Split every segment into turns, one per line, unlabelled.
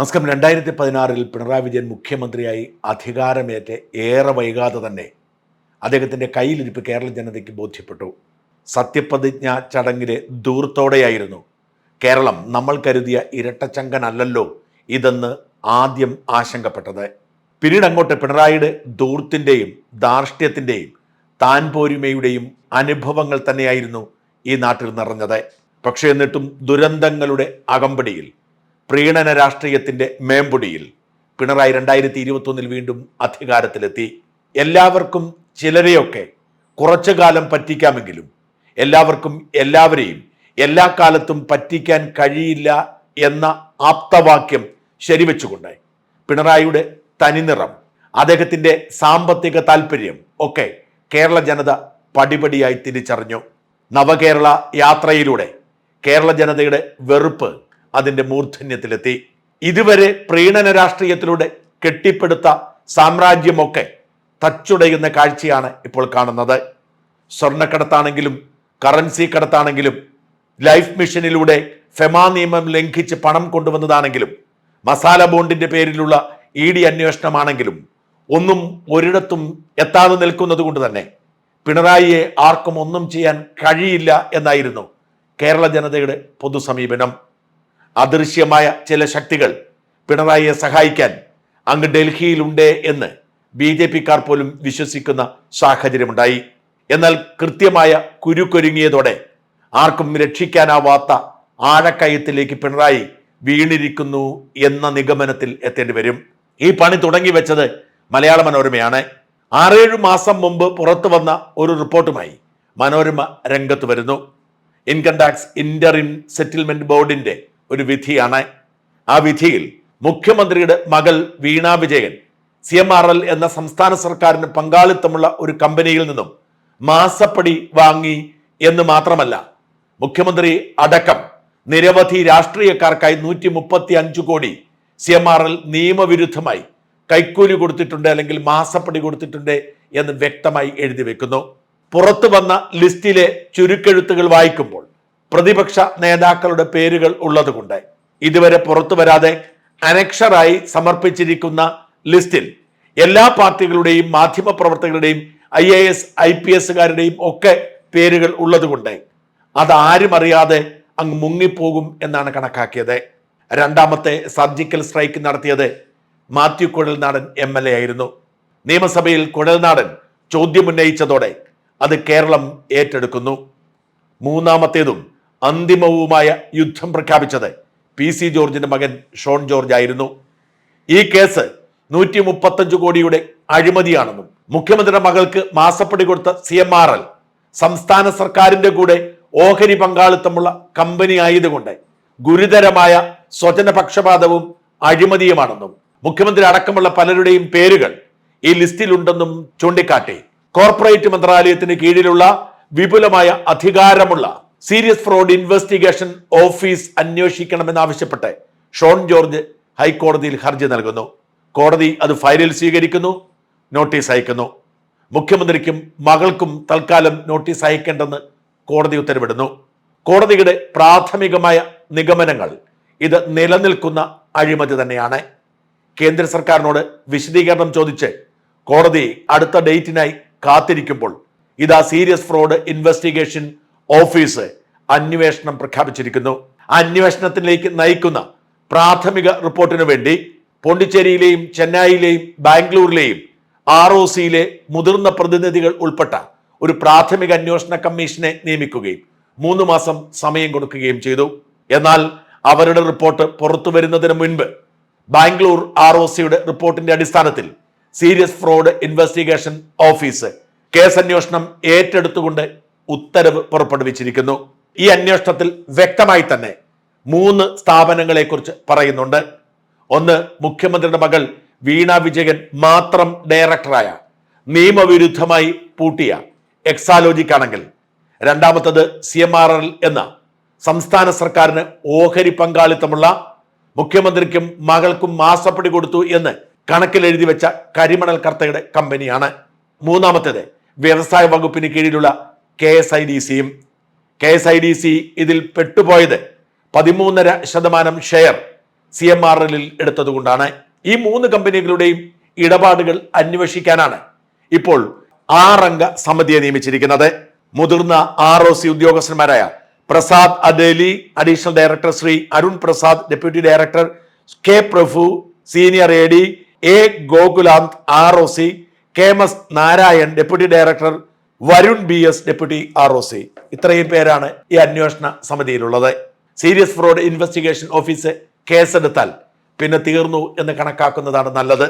നമസ്കാരം. രണ്ടായിരത്തി പതിനാറിൽ പിണറായി വിജയൻ മുഖ്യമന്ത്രിയായി അധികാരമേറ്റ് ഏറെ വൈകാതെ തന്നെ അദ്ദേഹത്തിന്റെ കയ്യിലിരിപ്പ് കേരള ജനതയ്ക്ക് ബോധ്യപ്പെട്ടു. സത്യപ്രതിജ്ഞ ചടങ്ങിലെ ദൂർത്തോടെയായിരുന്നു. കേരളം നമ്മൾ കരുതിയ ഇരട്ടച്ചങ്കനല്ലല്ലോ ഇതെന്ന് ആദ്യം ആശങ്കപ്പെട്ടത്. പിന്നീട് അങ്ങോട്ട് പിണറായിയുടെ ദൂർത്തിന്റെയും ധാർഷ്ട്യത്തിന്റെയും താൻ പോരുമയുടെയും അനുഭവങ്ങൾ തന്നെയായിരുന്നു ഈ നാട്ടിൽ നിറഞ്ഞത്. പക്ഷേ എന്നിട്ടും ദുരന്തങ്ങളുടെ അകമ്പടിയിൽ പ്രീണന രാഷ്ട്രീയത്തിന്റെ മേമ്പൊടിയിൽ പിണറായി രണ്ടായിരത്തി ഇരുപത്തൊന്നിൽ വീണ്ടും അധികാരത്തിലെത്തി. എല്ലാവർക്കും ചിലരെയൊക്കെ കുറച്ചു കാലം പറ്റിക്കാമെങ്കിലും എല്ലാവർക്കും എല്ലാവരെയും എല്ലാ കാലത്തും പറ്റിക്കാൻ കഴിയില്ല എന്ന ആപ്തവാക്യം ശരിവെച്ചുകൊണ്ട് പിണറായിയുടെ തനിനിറം അദ്ദേഹത്തിന്റെ സാമ്പത്തിക താല്പര്യം ഒക്കെ കേരള ജനത പടിപടിയായി തിരിച്ചറിഞ്ഞു. നവകേരള യാത്രയിലൂടെ കേരള ജനതയുടെ വെറുപ്പ് അതിന്റെ മൂർധന്യത്തിലെത്തി. ഇതുവരെ പ്രീണന രാഷ്ട്രീയത്തിലൂടെ കെട്ടിപ്പടുത്ത സാമ്രാജ്യമൊക്കെ തച്ചുടയുന്ന കാഴ്ചയാണ് ഇപ്പോൾ കാണുന്നത്. സ്വർണക്കടത്താണെങ്കിലും കറൻസി കടത്താണെങ്കിലും ലൈഫ് മിഷനിലൂടെ ഫെമാ നിയമം ലംഘിച്ച് പണം കൊണ്ടുവന്നതാണെങ്കിലും മസാല ബോണ്ടിന്റെ പേരിലുള്ള ഇ ഡി അന്വേഷണമാണെങ്കിലും ഒന്നും ഒരിടത്തും എത്താതെ നിൽക്കുന്നത് കൊണ്ട് തന്നെ പിണറായിയെ ആർക്കും ഒന്നും ചെയ്യാൻ കഴിയില്ല എന്നായിരുന്നു കേരള ജനതയുടെ പൊതുസമീപനം. അദൃശ്യമായ ചില ശക്തികൾ പിണറായിയെ സഹായിക്കാൻ അങ്ങ് ഡൽഹിയിലുണ്ട് എന്ന് ബി ജെ പിക്കാർ പോലും വിശ്വസിക്കുന്ന സാഹചര്യമുണ്ടായി. എന്നാൽ കൃത്യമായ കുരുക്കൊരുങ്ങിയതോടെ ആർക്കും രക്ഷിക്കാനാവാത്ത ആഴക്കയത്തിലേക്ക് പിണറായി വീണിരിക്കുന്നു എന്ന നിഗമനത്തിൽ എത്തേണ്ടി വരും. ഈ പണി തുടങ്ങി വെച്ചത് മലയാള മനോരമയാണ്. ആറേഴു മാസം മുമ്പ് പുറത്തു വന്ന ഒരു റിപ്പോർട്ടുമായി മനോരമ രംഗത്ത് വരുന്നു. ഇൻകം ടാക്സ് ഇന്ററിൻ സെറ്റിൽമെന്റ് ബോർഡിന്റെ ഒരു വിധിയാണ്. ആ വിധിയിൽ മുഖ്യമന്ത്രിയുടെ മകൾ Veena Vijayan C M R L എന്ന സംസ്ഥാന സർക്കാരിന് പങ്കാളിത്തമുള്ള ഒരു കമ്പനിയിൽ നിന്നും മാസപ്പടി വാങ്ങി എന്ന് മാത്രമല്ല മുഖ്യമന്ത്രി അടക്കം നിരവധി രാഷ്ട്രീയക്കാർക്കായി നൂറ്റി മുപ്പത്തി അഞ്ച് കോടി സി എം ആർ എൽ നിയമവിരുദ്ധമായി കൈക്കൂലി കൊടുത്തിട്ടുണ്ട് അല്ലെങ്കിൽ മാസപ്പടി കൊടുത്തിട്ടുണ്ട് എന്ന് വ്യക്തമായി എഴുതി വെക്കുന്നു. പുറത്തു വന്ന ലിസ്റ്റിലെ ചുരുക്കെഴുത്തുകൾ വായിക്കുമ്പോൾ പ്രതിപക്ഷ നേതാക്കളുടെ പേരുകൾ ഉള്ളതുകൊണ്ട് ഇതുവരെ പുറത്തു വരാതെ അനക്ഷറായി സമർപ്പിച്ചിരിക്കുന്ന ലിസ്റ്റിൽ എല്ലാ പാർട്ടികളുടെയും മാധ്യമ പ്രവർത്തകരുടെയും I A S I P എസുകാരുടെയും ഒക്കെ പേരുകൾ ഉള്ളതുകൊണ്ട് അതാരും അറിയാതെ അങ്ങ് മുങ്ങിപ്പോകും എന്നാണ് കണക്കാക്കിയത്. രണ്ടാമത്തെ സർജിക്കൽ സ്ട്രൈക്ക് നടത്തിയത് Mathew Kuzhalnadan M L A ആയിരുന്നു. നിയമസഭയിൽ കുഴൽനാടൻ ചോദ്യമുന്നയിച്ചതോടെ അത് കേരളം ഏറ്റെടുക്കുന്നു. മൂന്നാമത്തേതും അന്തിമവുമായ യുദ്ധം പ്രഖ്യാപിച്ചത് പി സി ജോർജിന്റെ മകൻ ഷോൺ ജോർജ് ആയിരുന്നു. ഈ കേസ് നൂറ്റി മുപ്പത്തഞ്ച് കോടിയുടെ അഴിമതിയാണെന്നും മുഖ്യമന്ത്രിയുടെ മകൾക്ക് മാസപ്പടി കൊടുത്ത സി എം ആർ എൽ സംസ്ഥാന സർക്കാരിന്റെ കൂടെ ഓഹരി പങ്കാളിത്തമുള്ള കമ്പനി ആയതുകൊണ്ട് ഗുരുതരമായ സ്വജനപക്ഷപാതവും അഴിമതിയുമാണെന്നും മുഖ്യമന്ത്രി അടക്കമുള്ള പലരുടെയും പേരുകൾ ഈ ലിസ്റ്റിലുണ്ടെന്നും ചൂണ്ടിക്കാട്ടി. കോർപ്പറേറ്റ് മന്ത്രാലയത്തിന് കീഴിലുള്ള വിപുലമായ അധികാരമുള്ള സീരിയസ് ഫ്രോഡ് ഇൻവെസ്റ്റിഗേഷൻ ഓഫീസ് അന്വേഷിക്കണമെന്നാവശ്യപ്പെട്ട് ഷോൺ ജോർജ് ഹൈക്കോടതിയിൽ ഹർജി നൽകുന്നു. കോടതി അത് ഫയലിൽ സ്വീകരിക്കുന്നു നോട്ടീസ് അയക്കുന്നു. മുഖ്യമന്ത്രിക്കും മകൾക്കും തൽക്കാലം നോട്ടീസ് അയക്കേണ്ടെന്ന് കോടതി ഉത്തരവിടുന്നു. കോടതിയുടെ പ്രാഥമികമായ നിഗമനങ്ങൾ ഇത് നിലനിൽക്കുന്ന അഴിമതി തന്നെയാണ്. കേന്ദ്ര സർക്കാരിനോട് വിശദീകരണം ചോദിച്ച് കോടതി അടുത്ത ഡേറ്റിനായി കാത്തിരിക്കുമ്പോൾ ഇതാ സീരിയസ് ഫ്രോഡ് ഇൻവെസ്റ്റിഗേഷൻ ഓഫീസ് അന്വേഷണം പ്രഖ്യാപിച്ചിരിക്കുന്നു. അന്വേഷണത്തിലേക്ക് നയിക്കുന്ന പ്രാഥമിക റിപ്പോർട്ടിനു വേണ്ടി പോണ്ടിച്ചേരിയിലെയും ചെന്നൈയിലെയും ബാംഗ്ലൂരിലെയും ആർ ഒ സിയിലെ മുതിർന്ന പ്രതിനിധികൾ ഉൾപ്പെട്ട ഒരു പ്രാഥമിക അന്വേഷണ കമ്മീഷനെ നിയമിക്കുകയും മൂന്ന് മാസം സമയം കൊടുക്കുകയും ചെയ്തു. എന്നാൽ അവരുടെ റിപ്പോർട്ട് പുറത്തു വരുന്നതിന് മുൻപ് ബാംഗ്ലൂർ ആർ ഒ സിയുടെ റിപ്പോർട്ടിന്റെ അടിസ്ഥാനത്തിൽ serious fraud investigation office case അന്വേഷണം ഏറ്റെടുത്തുകൊണ്ട് ഉത്തരവ് പുറപ്പെടുവിച്ചിരിക്കുന്നു. ഈ അന്വേഷണത്തിൽ വ്യക്തമായി തന്നെ മൂന്ന് സ്ഥാപനങ്ങളെക്കുറിച്ച് പറയുന്നുണ്ട്. ഒന്ന് മുഖ്യമന്ത്രിയുടെ മകൾ വീണ വിജയൻ മാത്രം ഡയറക്ടറായ നിയമവിരുദ്ധമായി പൂട്ടിയ എക്സാലോജിക്കാണെങ്കിൽ. രണ്ടാമത്തത് സി എം ആർ എൽ എന്ന സംസ്ഥാന സർക്കാരിന് ഓഹരി പങ്കാളിത്തമുള്ള മുഖ്യമന്ത്രിക്കും മകൾക്കും മാസപ്പടി കൊടുത്തു എന്ന് കണക്കിൽ എഴുതി വെച്ച കരിമണൽ കർത്തയുടെ കമ്പനിയാണ്. മൂന്നാമത്തേത് വ്യവസായ വകുപ്പിന് കീഴിലുള്ള കെ എസ് ഐ ഡി സിയും K S I D C ഇതിൽ പെട്ടുപോയത് പതിമൂന്നര ശതമാനം ഷെയർ സി എം ആർ എല്ലിൽ എടുത്തതുകൊണ്ടാണ്. ഈ മൂന്ന് കമ്പനികളുടെയും ഇടപാടുകൾ അന്വേഷിക്കാനാണ് ഇപ്പോൾ ആറംഗ സമിതിയെ നിയമിച്ചിരിക്കുന്നത്. മുതിർന്ന R O C ഉദ്യോഗസ്ഥന്മാരായ Prasad Adeli additional director Shri Arun Prasad deputy director K Prabhu senior A D A Gokulanth R O C K M S Narayan deputy director Varun B S deputy R O C. ഇത്രയും പേരാണ് ഈ അന്വേഷണ സമിതിയിലുള്ളത്. Serious fraud investigation office കേസെടുത്താൽ പിന്നെ തീർന്നു എന്ന് കണക്കാക്കുന്നതാണ് നല്ലത്.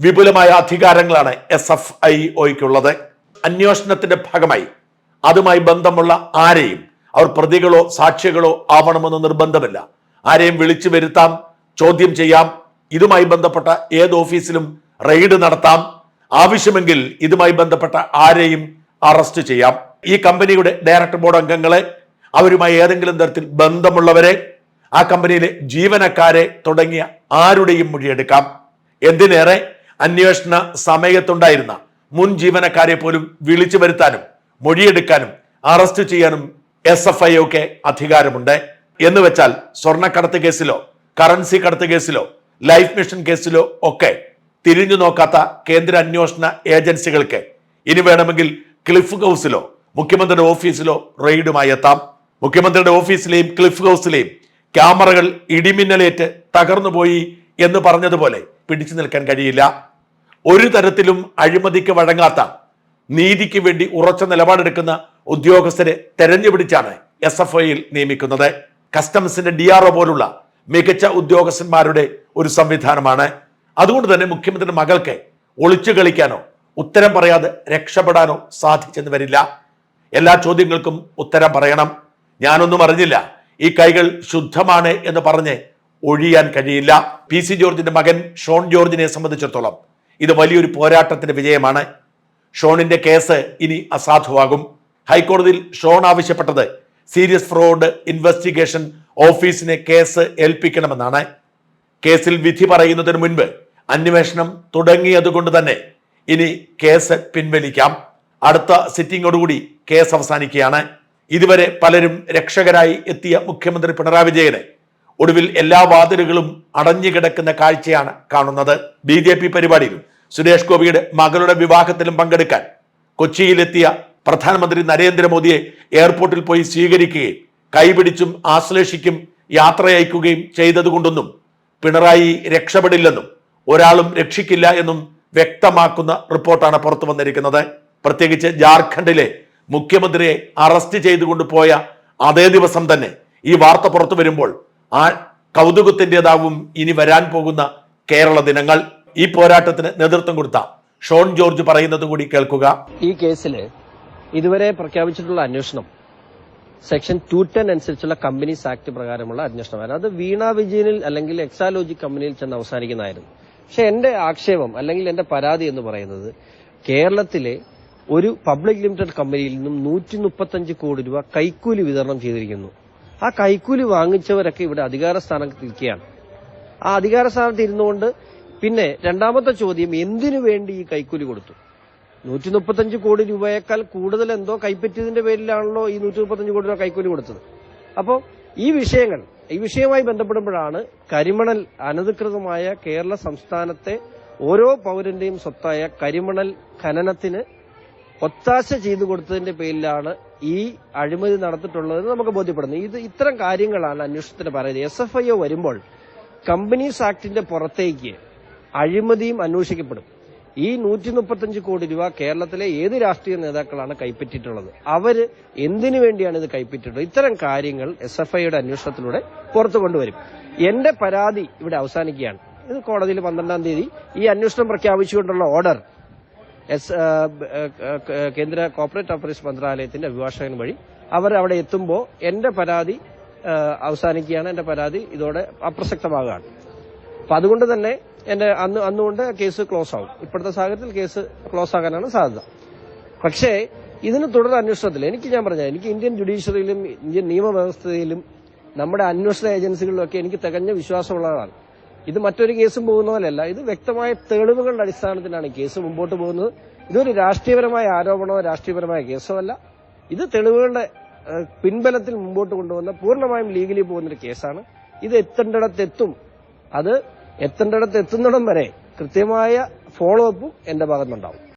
വിപുലമായ അധികാരങ്ങളാണ് എസ് എഫ് ഐ ഒയ്ക്കുള്ളത്. അന്വേഷണത്തിന്റെ ഭാഗമായി അതുമായി ബന്ധമുള്ള ആരെയും അവർ പ്രതികളോ സാക്ഷികളോ ആവണമെന്ന് നിർബന്ധമില്ല. ആരെയും വിളിച്ചു വരുത്താം ചോദ്യം ചെയ്യാം ഇതുമായി ബന്ധപ്പെട്ട ഏത് ഓഫീസിലും റെയ്ഡ് നടത്താം. ആവശ്യമെങ്കിൽ ഇതുമായി ബന്ധപ്പെട്ട ആരെയും അറസ്റ്റ് ചെയ്യാം. ഈ കമ്പനിയുടെ ഡയറക്ടർ ബോർഡ് അംഗങ്ങളെ അവരുമായി ഏതെങ്കിലും തരത്തിൽ ബന്ധമുള്ളവരെ ആ കമ്പനിയിലെ ജീവനക്കാരെ തുടങ്ങിയ ആരുടെയും മൊഴിയെടുക്കാം. എന്തിനേറെ അന്വേഷണ സമയത്തുണ്ടായിരുന്ന മുൻ ജീവനക്കാരെ പോലും വിളിച്ചു വരുത്താനും മൊഴിയെടുക്കാനും അറസ്റ്റ് ചെയ്യാനും എസ് എഫ് ഐ ഒക്കെ അധികാരമുണ്ട്. എന്ന് വെച്ചാൽ സ്വർണക്കടത്ത് കേസിലോ കറൻസി കടത്ത് കേസിലോ ലൈഫ് മിഷൻ കേസിലോ ഒക്കെ തിരിഞ്ഞു നോക്കാത്ത കേന്ദ്ര അന്വേഷണ ഏജൻസികൾക്ക് ഇനി വേണമെങ്കിൽ ക്ലിഫ് ഹൗസിലോ മുഖ്യമന്ത്രിയുടെ ഓഫീസിലോ റെയ്ഡുമായി എത്താം. മുഖ്യമന്ത്രിയുടെ ഓഫീസിലെയും ക്ലിഫ് ഹൗസിലെയും ക്യാമറകൾ ഇടിമിന്നലേറ്റ് തകർന്നുപോയി എന്ന് പറഞ്ഞതുപോലെ പിടിച്ചു നിൽക്കാൻ കഴിയില്ല. ഒരു തരത്തിലും അഴിമതിക്ക് വഴങ്ങാത്ത നീതിക്ക് വേണ്ടി ഉറച്ച നിലപാടെടുക്കുന്ന ഉദ്യോഗസ്ഥരെ തെരഞ്ഞുപിടിച്ചാണ് എസ് എഫ് ഐയിൽ നിയമിക്കുന്നത്. കസ്റ്റംസിന്റെ ഡി ആർ ഒ പോലുള്ള മികച്ച ഉദ്യോഗസ്ഥന്മാരുടെ ഒരു സംവിധാനമാണ്. അതുകൊണ്ട് തന്നെ മുഖ്യമന്ത്രിയുടെ മകൾക്ക് ഒളിച്ചു കളിക്കാനോ ഉത്തരം പറയാതെ രക്ഷപ്പെടാനോ സാധിച്ചെന്ന് വരില്ല. എല്ലാ ചോദ്യങ്ങൾക്കും ഉത്തരം പറയണം. ഞാനൊന്നും അറിഞ്ഞില്ല. ഈ കൈകൾ ശുദ്ധമാണ് എന്ന് പറഞ്ഞ് ഒഴിയാൻ കഴിയില്ല. പി സി ജോർജിന്റെ മകൻ ഷോൺ ജോർജിനെ സംബന്ധിച്ചിടത്തോളം ഇത് വലിയൊരു പോരാട്ടത്തിന്റെ വിജയമാണ്. ഷോണിന്റെ കേസ് ഇനി അസാധുവാകും. ഹൈക്കോടതിയിൽ ഷോൺ ആവശ്യപ്പെട്ടത് സീരിയസ് ഫ്രോഡ് ഇൻവെസ്റ്റിഗേഷൻ ഓഫീസിനെ കേസ് ഏൽപ്പിക്കണമെന്നാണ്. കേസിൽ വിധി പറയുന്നതിന് മുൻപ് അന്വേഷണം തുടങ്ങിയതുകൊണ്ട് തന്നെ ഇനി കേസ് പിൻവലിക്കാം. അടുത്ത സിറ്റിംഗോടുകൂടി കേസ് അവസാനിക്കുകയാണ്. ഇതുവരെ പലരും രക്ഷകരായി എത്തിയ മുഖ്യമന്ത്രി പിണറായി വിജയന് ഒടുവിൽ എല്ലാ വാതിലുകളും അടഞ്ഞുകിടക്കുന്ന കാഴ്ചയാണ് കാണുന്നത്. ബി ജെ പി പരിപാടിയിലും സുരേഷ് ഗോപിയുടെ മകളുടെ വിവാഹത്തിലും പങ്കെടുക്കാൻ കൊച്ചിയിലെത്തിയ പ്രധാനമന്ത്രി നരേന്ദ്രമോദിയെ എയർപോർട്ടിൽ പോയി സ്വീകരിക്കുകയും കൈപിടിച്ചും ആശ്ലേഷിക്കും യാത്രയയക്കുകയും ചെയ്തതുകൊണ്ടൊന്നും പിണറായി രക്ഷപ്പെടില്ലെന്നും ഒരാളും രക്ഷിക്കില്ല എന്നും വ്യക്തമാക്കുന്ന റിപ്പോർട്ടാണ് പുറത്തു വന്നിരിക്കുന്നത്. പ്രത്യേകിച്ച് ജാർഖണ്ഡിലെ മുഖ്യമന്ത്രിയെ അറസ്റ്റ് ചെയ്തുകൊണ്ട് പോയ അതേ ദിവസം തന്നെ ഈ വാർത്ത പുറത്തു വരുമ്പോൾ ആ കൗതുകത്തിന്റെതാവും ഇനി വരാൻ പോകുന്ന കേരള ദിനങ്ങൾ. ഈ പോരാട്ടത്തിന് നേതൃത്വം കൊടുത്ത ഷോൺ ജോർജ് പറയുന്നത് കൂടി കേൾക്കുക.
ഈ കേസിൽ ഇതുവരെ പ്രഖ്യാപിച്ചിട്ടുള്ള അന്വേഷണം സെക്ഷൻ ടു ടെൻ അനുസരിച്ചുള്ള കമ്പനീസ് ആക്ട് പ്രകാരമുള്ള അന്വേഷണമായിരുന്നു അത് വീണ വിജയനിൽ അല്ലെങ്കിൽ എക്സാലോജി കമ്പനിയിൽ ചെന്ന് അവസാനിക്കുന്നതായിരുന്നു. പക്ഷെ എന്റെ ആക്ഷേപം അല്ലെങ്കിൽ എന്റെ പരാതി എന്ന് പറയുന്നത് കേരളത്തിലെ ഒരു പബ്ലിക് ലിമിറ്റഡ് കമ്പനിയിൽ നിന്നും നൂറ്റി മുപ്പത്തഞ്ച് കോടി രൂപ കൈക്കൂലി വിതരണം ചെയ്തിരിക്കുന്നു. ആ കൈക്കൂലി വാങ്ങിച്ചവരൊക്കെ ഇവിടെ അധികാര സ്ഥാനത്ത് ഇരിക്കുകയാണ്. ആ അധികാര സ്ഥാനത്ത് ഇരുന്നുകൊണ്ട് പിന്നെ രണ്ടാമത്തെ ചോദ്യം എന്തിനു വേണ്ടി ഈ കൈക്കൂലി കൊടുത്തു? നൂറ്റി മുപ്പത്തഞ്ച് കോടി രൂപയേക്കാൾ കൂടുതൽ എന്തോ കൈപ്പറ്റിയതിന്റെ പേരിലാണല്ലോ ഈ നൂറ്റി മുപ്പത്തഞ്ച് കോടി രൂപ കൈക്കൂലി കൊടുത്തത്. അപ്പോൾ ഈ വിഷയങ്ങൾ ഈ വിഷയവുമായി ബന്ധപ്പെടുമ്പോഴാണ് കരിമണൽ അനധികൃതമായ കേരള സംസ്ഥാനത്തെ ഓരോ പൗരന്റെയും സ്വത്തായ കരിമണൽ ഖനനത്തിന് ഒത്താശ ചെയ്തു കൊടുത്തതിന്റെ പേരിലാണ് ഈ അഴിമതി നടത്തിയിട്ടുള്ളതെന്ന് നമുക്ക് ബോധ്യപ്പെടുന്നു. ഇത് ഇത്തരം കാര്യങ്ങളാണ് അന്വേഷണത്തിന് പറയുന്നത്. എസ് എഫ് ഐ ഒ വരുമ്പോൾ കമ്പനീസ് ആക്ടിന്റെ പുറത്തേക്ക് അഴിമതിയും അന്വേഷിക്കപ്പെടും. ഈ നൂറ്റി മുപ്പത്തഞ്ച് കോടി രൂപ കേരളത്തിലെ ഏത് രാഷ്ട്രീയ നേതാക്കളാണ് കൈപ്പറ്റിയിട്ടുള്ളത്? അവർ എന്തിനു വേണ്ടിയാണ് ഇത് കൈപ്പറ്റിയിട്ടുള്ളത്? ഇത്തരം കാര്യങ്ങൾ എസ് എഫ് ഐയുടെ അന്വേഷണത്തിലൂടെ പുറത്തു കൊണ്ടുവരും. എന്റെ പരാതി ഇവിടെ അവസാനിക്കുകയാണ്. ഇത് കോടതിയിൽ പന്ത്രണ്ടാം തീയതി ഈ അന്വേഷണം പ്രഖ്യാപിച്ചുകൊണ്ടുള്ള ഓർഡർ. എസ് കേന്ദ്ര കോർപ്പറേറ്റ് അഫയേഴ്സ് മന്ത്രാലയത്തിന്റെ അഭിഭാഷകൻ വഴി അവർ അവിടെ എത്തുമ്പോൾ എന്റെ പരാതി അവസാനിക്കുകയാണ്. എന്റെ പരാതി ഇതോടെ അപ്രസക്തമാകുകയാണ്. അപ്പൊ അതുകൊണ്ട് തന്നെ എന്റെ അന്ന് അന്നുകൊണ്ട് കേസ് ക്ലോസ് ആവും. ഇപ്പോഴത്തെ സാഹചര്യത്തിൽ കേസ് ക്ലോസ് ആകാനാണ് സാധ്യത. പക്ഷേ ഇതിന് തുടർ അന്വേഷണത്തിൽ എനിക്ക് ഞാൻ പറഞ്ഞ എനിക്ക് ഇന്ത്യൻ ജുഡീഷ്യറിയിലും ഇന്ത്യൻ നിയമവ്യവസ്ഥയിലും നമ്മുടെ അന്വേഷണ ഏജൻസികളിലൊക്കെ എനിക്ക് തികഞ്ഞ വിശ്വാസമുള്ളതാണ് ഇത് മറ്റൊരു കേസും പോകുന്ന പോലെയല്ല ഇത് വ്യക്തമായ തെളിവുകളുടെ അടിസ്ഥാനത്തിലാണ് ഈ കേസ് മുമ്പോട്ട് പോകുന്നത്. ഇതൊരു രാഷ്ട്രീയപരമായ ആരോപണമോ രാഷ്ട്രീയപരമായ കേസോ അല്ല. ഇത് തെളിവുകളുടെ പിൻബലത്തിൽ മുമ്പോട്ട് കൊണ്ടുവന്ന പൂർണമായും ലീഗലി പോകുന്നൊരു കേസാണ്. ഇത് എത്തേണ്ടിടത്ത് എത്തും അത് എത്തേണ്ടിടത്ത് എത്തുന്നിടം വരെ കൃത്യമായ ഫോളോ അപ്പും എന്റെ ഭാഗത്തുനിന്നുണ്ടാവും.